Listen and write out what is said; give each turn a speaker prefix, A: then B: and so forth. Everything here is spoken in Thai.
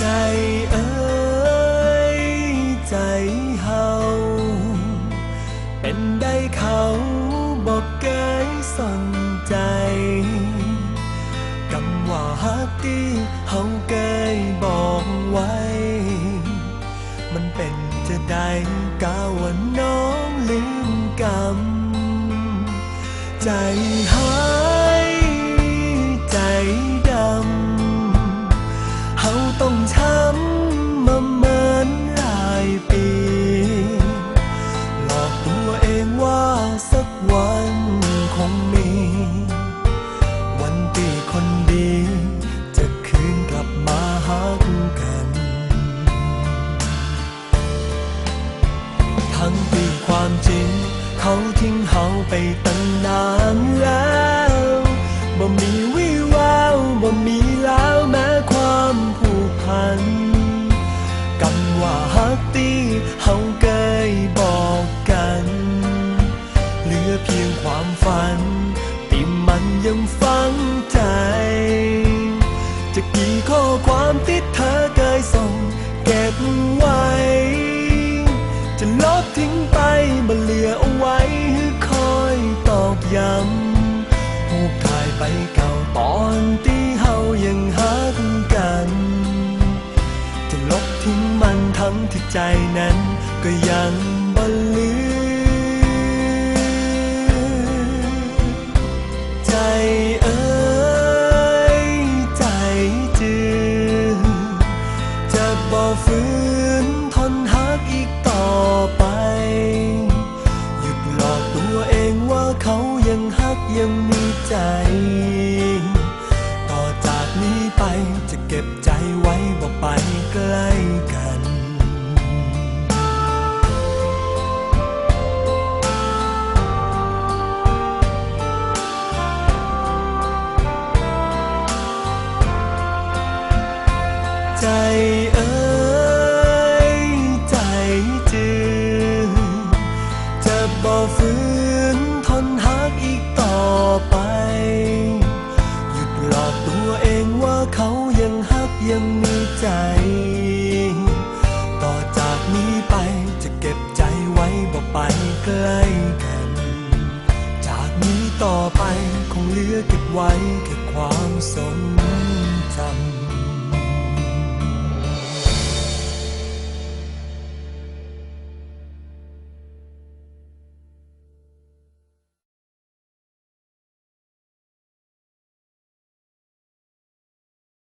A: ใจเอ๋ยใจเฮาเป็นได้เขาบอกเกยสนใจกำว่าฮักที่เฮาเกยบอกไว้ มันเป็นจะได้กาว่น้องลืมกำใจเฮา งมี วันที่คนดี จะคืนกลับมาหากัน ทั้งที่ความจริง เขาทิ้งเฮาไปตั้งนานแล้วบ่มี ยังฝังใจ จะกี่ข้อความที่เธอเคยส่ง เก็บไว้ จะลบทิ้งไปมาเหลือเอาไว้ให้คอยตอกย้ำรูปถ่ายไปเก่าตอนที่เฮายังหักกัน จะลบทิ้งมันทั้งที่ใจนั้นก็ยังบลื ใจ ต่อจากนี้ไปจะเก็บใจไว้บ่ไปใกล้กันใจเอ้ยใจจืดจะบ่ฝืน ยุดหลอกตัวเองว่าเขายังฮักยังมีใจ ต่อจากนี้ไปจะเก็บใจไว้บ่ไปใกล้กัน จากนี้ต่อไปคงเหลือเก็บไว้แค่ความสนจำ